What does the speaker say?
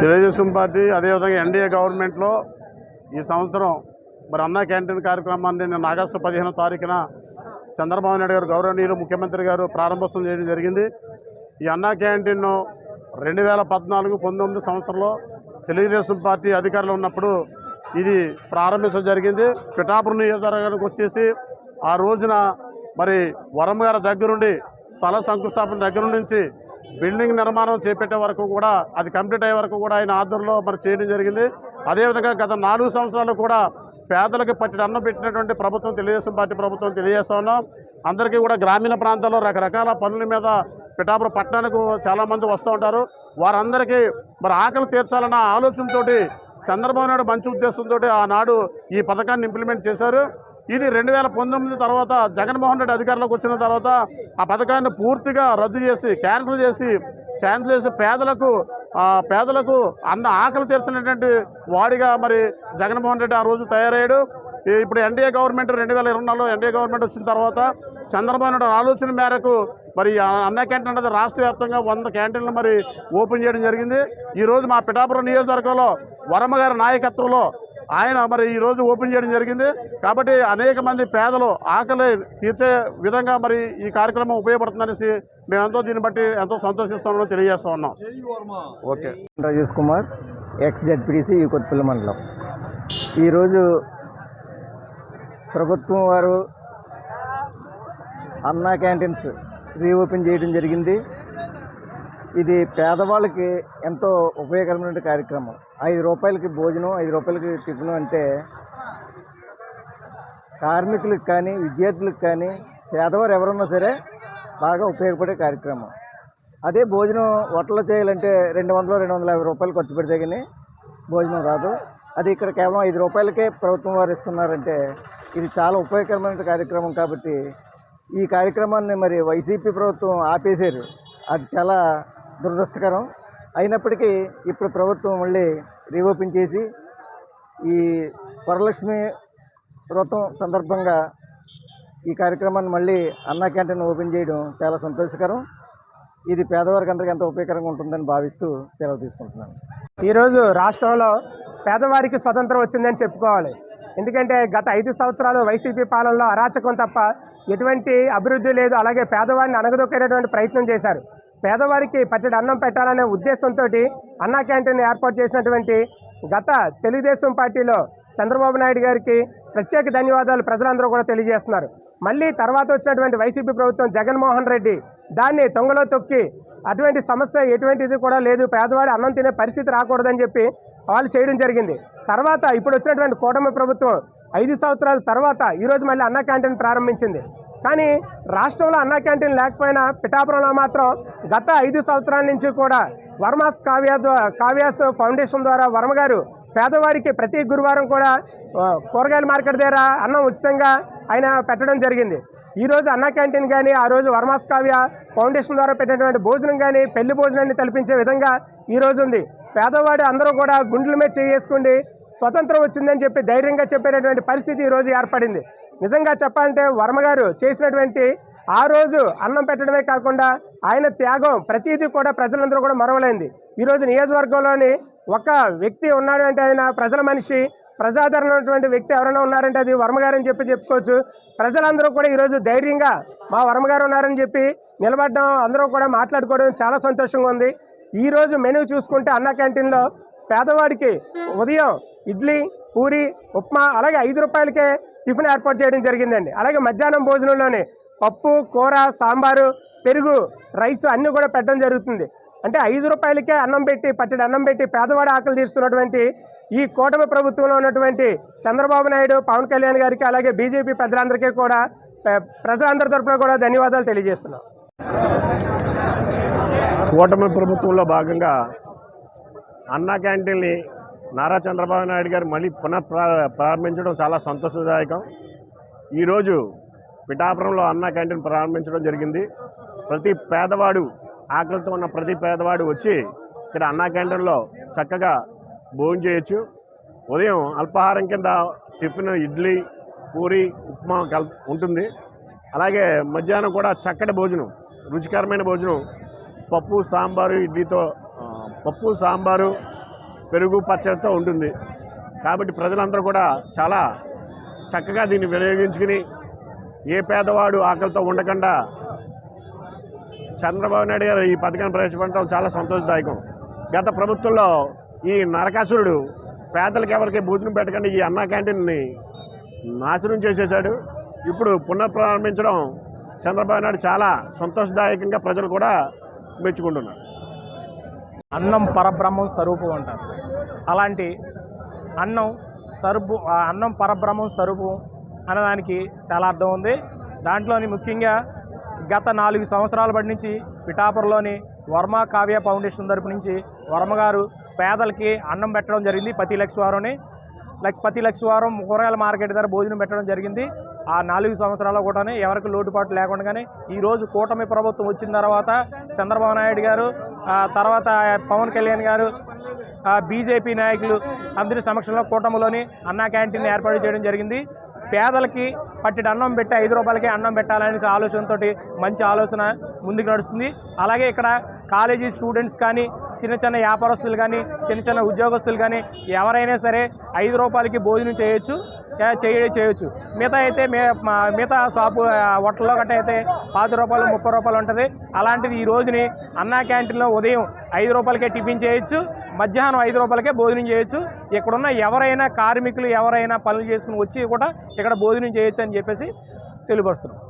Telugu Desam party అదేవిధంగా NDA గవర్నమెంట్లో ఈ సంవత్సరం మరి అన్నా క్యాంటీన్ కార్యక్రమాన్ని నిన్న ఆగస్టు పదిహేనో తారీఖున చంద్రబాబు నాయుడు గారు గౌరవనీయులు ముఖ్యమంత్రి గారు ప్రారంభోత్సవం చేయడం జరిగింది. ఈ అన్నా క్యాంటీన్ను రెండు వేల పద్నాలుగు పంతొమ్మిది సంవత్సరంలో తెలుగుదేశం పార్టీ అధికారులు ఉన్నప్పుడు ఇది ప్రారంభించడం జరిగింది. పిఠాపురం నియోజకవర్గానికి వచ్చేసి ఆ రోజున మరి వరం గారి దగ్గరుండి స్థల శంకుస్థాపన దగ్గర నుంచి బిల్డింగ్ నిర్మాణం చేపట్టే వరకు కూడా అది కంప్లీట్ అయ్యే వరకు కూడా ఆయన ఆధ్వర్యంలో మరి చేయడం జరిగింది. అదేవిధంగా గత నాలుగు సంవత్సరాలు కూడా పేదలకు పట్టిన అన్నం పెట్టినటువంటి ప్రభుత్వం తెలుగుదేశం పార్టీ ప్రభుత్వం తెలియజేస్తా ఉన్నాం. అందరికీ కూడా గ్రామీణ ప్రాంతాల్లో రకరకాల పనుల మీద పిఠాపురం పట్టణానికి చాలామంది వస్తూ ఉంటారు. వారందరికీ మరి ఆకలి తీర్చాలన్న ఆలోచనతోటి చంద్రబాబు నాయుడు మంచి ఉద్దేశంతో ఆనాడు ఈ పథకాన్ని ఇంప్లిమెంట్ చేశారు. ఇది రెండు వేల పంతొమ్మిది తర్వాత జగన్మోహన్ రెడ్డి అధికారంలోకి వచ్చిన తర్వాత ఆ పథకాన్ని పూర్తిగా రద్దు చేసి క్యాన్సిల్ చేసి క్యాన్సిల్ చేసి పేదలకు పేదలకు అన్న ఆకలి తీర్చినటువంటి వాడిగా మరి జగన్మోహన్ రెడ్డి ఆ రోజు తయారయ్యాడు. ఇప్పుడు ఎన్డీఏ గవర్నమెంట్ రెండు వేల ఇరవై నాలుగులో ఎన్డీఏ గవర్నమెంట్ వచ్చిన తర్వాత చంద్రబాబు నాయుడు ఆలోచన మేరకు మరి అన్న క్యాంటీన్ అనేది రాష్ట్ర వ్యాప్తంగా వంద క్యాంటీన్లు మరి ఓపెన్ చేయడం జరిగింది. ఈరోజు మా పిఠాపురం నియోజకవర్గంలో వరమ గారి నాయకత్వంలో ఆయన మరి ఈరోజు ఓపెన్ చేయడం జరిగింది. కాబట్టి అనేక మంది పేదలు ఆకలి తీర్చే విధంగా మరి ఈ కార్యక్రమం ఉపయోగపడుతుందనేసి మేమెంతో దీన్ని బట్టి ఎంతో సంతోషిస్తామని తెలియజేస్తా ఉన్నాం. Okay. Rajesh Kumar ex ZPTC ఈ కొత్తపల్లి మండలం ఈరోజు ప్రభుత్వం వారు అన్నా క్యాంటీన్స్ రీఓపెన్ చేయడం జరిగింది. ఇది పేదవాళ్ళకి ఎంతో ఉపయోగకరమైన కార్యక్రమం. ఐదు రూపాయలకి భోజనం ఐదు రూపాయలకి టిఫిన్ అంటే కార్మికులకు కానీ విద్యార్థులకు కానీ పేదవారు ఎవరున్నా సరే బాగా ఉపయోగపడే కార్యక్రమం. అదే భోజనం హోటల్లో చేయాలంటే రెండు వందలు రెండు వందల యాభై రూపాయలు ఖర్చు పెడితే కానీ భోజనం రాదు. అది ఇక్కడ కేవలం ఐదు రూపాయలకే ప్రభుత్వం వారు ఇస్తున్నారంటే ఇది చాలా ఉపయోగకరమైన కార్యక్రమం కాబట్టి ఈ కార్యక్రమాన్ని మరి వైసీపీ ప్రభుత్వం ఆపేశారు. అది చాలా దురదృష్టకరం. అయినప్పటికీ ఇప్పుడు ప్రభుత్వం మళ్ళీ రీఓపెన్ చేసి ఈ వరలక్ష్మి వ్రతం సందర్భంగా ఈ కార్యక్రమాన్ని మళ్ళీ అన్నా క్యాంటీన్ ఓపెన్ చేయడం చాలా సంతోషకరం. ఇది పేదవారికి అందరికీ ఎంతో ఉపయోగకరంగా ఉంటుందని భావిస్తూ సెలవు తీసుకుంటున్నాను. ఈరోజు రాష్ట్రంలో పేదవారికి స్వతంత్రం వచ్చిందని చెప్పుకోవాలి. ఎందుకంటే గత ఐదు సంవత్సరాలు వైసీపీ పాలనలో అరాచకం తప్ప ఎటువంటి అభివృద్ధి లేదు. అలాగే పేదవాడిని అణగదొక్కేటటువంటి ప్రయత్నం చేశారు. పేదవాడికి పట్టడి అన్నం పెట్టాలనే ఉద్దేశంతో అన్నా క్యాంటీన్ ఏర్పాటు చేసినటువంటి గత తెలుగుదేశం పార్టీలో చంద్రబాబు నాయుడు గారికి ప్రత్యేక ధన్యవాదాలు ప్రజలందరూ కూడా తెలియజేస్తున్నారు. మళ్ళీ తర్వాత వచ్చినటువంటి వైసీపీ ప్రభుత్వం జగన్మోహన్ రెడ్డి దాన్ని తొంగలో తొక్కి అటువంటి సమస్య ఎటువంటిది కూడా లేదు పేదవాడు అన్నం తినే పరిస్థితి రాకూడదని చెప్పి వాళ్ళు చేయడం జరిగింది. తర్వాత ఇప్పుడు వచ్చినటువంటి కూటమి ప్రభుత్వం ఐదు సంవత్సరాల తర్వాత ఈరోజు మళ్ళీ అన్న క్యాంటీన్ ప్రారంభించింది. కానీ రాష్ట్రంలో అన్న క్యాంటీన్ లేకపోయినా పిఠాపురంలో మాత్రం గత ఐదు సంవత్సరాల నుంచి కూడా వర్మాస్ కావ్య కావ్యాస్ ఫౌండేషన్ ద్వారా వర్మ గారు పేదవాడికి ప్రతి గురువారం కూడా కూరగాయల మార్కెట్ దగ్గర అన్నం ఉచితంగా ఆయన పెట్టడం జరిగింది. ఈరోజు అన్నా అన్న క్యాంటీన్ కానీ ఆ రోజు వర్మాస్ కావ్య ఫౌండేషన్ ద్వారా పెట్టినటువంటి భోజనం కానీ పెళ్ళి భోజనాన్ని తలపించే విధంగా ఈ రోజు ఉంది. పేదవాడు అందరూ కూడా గుండెల మీద చేసుకుండి స్వతంత్రం వచ్చిందని చెప్పి ధైర్యంగా చెప్పేటటువంటి పరిస్థితి ఈ రోజు ఏర్పడింది. నిజంగా చెప్పాలంటే వర్మ గారు చేసినటువంటి ఆ రోజు అన్నం పెట్టడమే కాకుండా ఆయన త్యాగం ప్రతిదీ కూడా ప్రజలందరూ కూడా మరవలేంది. ఈరోజు నియోజకవర్గంలోని ఒక వ్యక్తి ఉన్నాడు అంటే ఆయన ప్రజల మనిషి ప్రజాదరణ ఉన్నటువంటి వ్యక్తి ఎవరైనా ఉన్నారంటే అది వర్మగారు అని చెప్పి చెప్పుకోవచ్చు. ప్రజలందరూ కూడా ఈరోజు ధైర్యంగా మా వర్మగారు ఉన్నారని చెప్పి నిలబడడం అందరూ కూడా మాట్లాడుకోవడం చాలా సంతోషంగా ఉంది. ఈ రోజు మెనూ చూసుకుంటే అన్న క్యాంటీన్లో పేదవాడికి ఉదయం ఇడ్లీ పూరి ఉప్మా అలాగే ఐదు రూపాయలకే టిఫిన్ ఏర్పాటు చేయడం జరిగిందండి. అలాగే మధ్యాహ్నం భోజనంలోనే పప్పు కూర సాంబారు పెరుగు రైస్ అన్నీ కూడా పెట్టడం జరుగుతుంది. అంటే ఐదు రూపాయలకే అన్నం పెట్టి పట్టడి అన్నం పెట్టి పేదవాడి ఆకలి తీరుస్తున్నటువంటి ఈ కూటమి ప్రభుత్వంలో ఉన్నటువంటి చంద్రబాబు నాయుడు పవన్ కళ్యాణ్ గారికి అలాగే బీజేపీ పెద్దలందరికీ కూడా ప్రజలందరి తరపున కూడా ధన్యవాదాలు తెలియజేస్తున్నాం. కూటమి ప్రభుత్వంలో భాగంగా అన్నా క్యాంటీన్ని నారా చంద్రబాబు నాయుడు గారు మళ్ళీ పునః ప్రా- ప్రారంభించడం చాలా సంతోషదాయకం. ఈరోజు పిఠాపురంలో అన్నా క్యాంటీన్ ప్రారంభించడం జరిగింది. ప్రతి పేదవాడు ఆకలితో ఉన్న ప్రతి పేదవాడు వచ్చి ఇక్కడ అన్నా క్యాంటీన్లో చక్కగా భోజనం చేయొచ్చు. ఉదయం అల్పాహారం కింద టిఫిన్ ఇడ్లీ పూరి ఉప్మా కల్ ఉంటుంది. అలాగే మధ్యాహ్నం కూడా చక్కటి భోజనం రుచికరమైన భోజనం. పప్పు సాంబారు ఇడ్లీతో పప్పు సాంబారు పెరుగు పచ్చడితో ఉంటుంది. కాబట్టి ప్రజలందరూ కూడా చాలా చక్కగా దీన్ని వినియోగించుకుని ఏ పేదవాడు ఆకలితో ఉండకుండా చంద్రబాబు నాయుడు గారు ఈ పథకాన్ని ప్రవేశపెట్టడం చాలా సంతోషదాయకం. గత ప్రభుత్వంలో ఈ నరకాసురుడు పేదలకు ఎవరికి భోజనం పెట్టకుండా ఈ అన్నా క్యాంటీన్ని నాశనం చేసేశాడు. ఇప్పుడు పునఃప్రారంభించడం చంద్రబాబు నాయుడు చాలా సంతోషదాయకంగా ప్రజలు కూడా మెచ్చుకుంటున్నారు. అన్నం పరబ్రహ్మం స్వరూపం అంటారు. అలాంటి అన్నం సరుపు అన్నం పరబ్రహ్మం స్వరూపం అనేదానికి చాలా అర్థం ఉంది. దాంట్లోని ముఖ్యంగా గత నాలుగు సంవత్సరాల బట్టి నుంచి పిఠాపురలోని వర్మ కావ్య ఫౌండేషన్ తరపు నుంచి వర్మగారు పేదలకి అన్నం పెట్టడం జరిగింది. ప్రతి లక్ష వారంని లక్ష ప్రతి లక్ష వారం కూరగాయల మార్కెట్ ధర భోజనం పెట్టడం జరిగింది. ఆ నాలుగు సంవత్సరాలు కూడానే ఎవరికి లోటుపాటు లేకుండానే ఈరోజు కూటమి ప్రభుత్వం వచ్చిన తర్వాత చంద్రబాబు నాయుడు గారు తర్వాత పవన్ కళ్యాణ్ గారు బీజేపీ నాయకులు అందరి సమక్షంలో కూటమిలోని అన్నా క్యాంటీన్ ఏర్పాటు చేయడం జరిగింది. పేదలకి పట్టిడి అన్నం పెట్టి ఐదు రూపాయలకే అన్నం పెట్టాలనే ఆలోచనతోటి మంచి ఆలోచన ముందుకు నడుస్తుంది. అలాగే ఇక్కడ కాలేజీ స్టూడెంట్స్ కానీ చిన్న చిన్న వ్యాపారస్తులు కానీ చిన్న చిన్న ఉద్యోగస్తులు కానీ ఎవరైనా సరే ఐదు రూపాయలకి భోజనం చేయొచ్చు చేయ చేయొచ్చు. మిగతా అయితే మే మా- మిగతా షాపు హోటల్లో గట్ట అయితే పాతి రూపాయలు ముప్పై రూపాయలు ఉంటుంది. అలాంటిది ఈ రోజుని అన్నా క్యాంటీన్లో ఉదయం ఐదు రూపాయలకే టిఫిన్ చేయొచ్చు మధ్యాహ్నం ఐదు రూపాయలకే భోజనం చేయొచ్చు. ఇక్కడున్న ఎవరైనా కార్మికులు ఎవరైనా పనులు చేసుకుని వచ్చి కూడా ఇక్కడ భోజనం చేయొచ్చు అని చెప్పేసి తెలియపరుస్తున్నాం.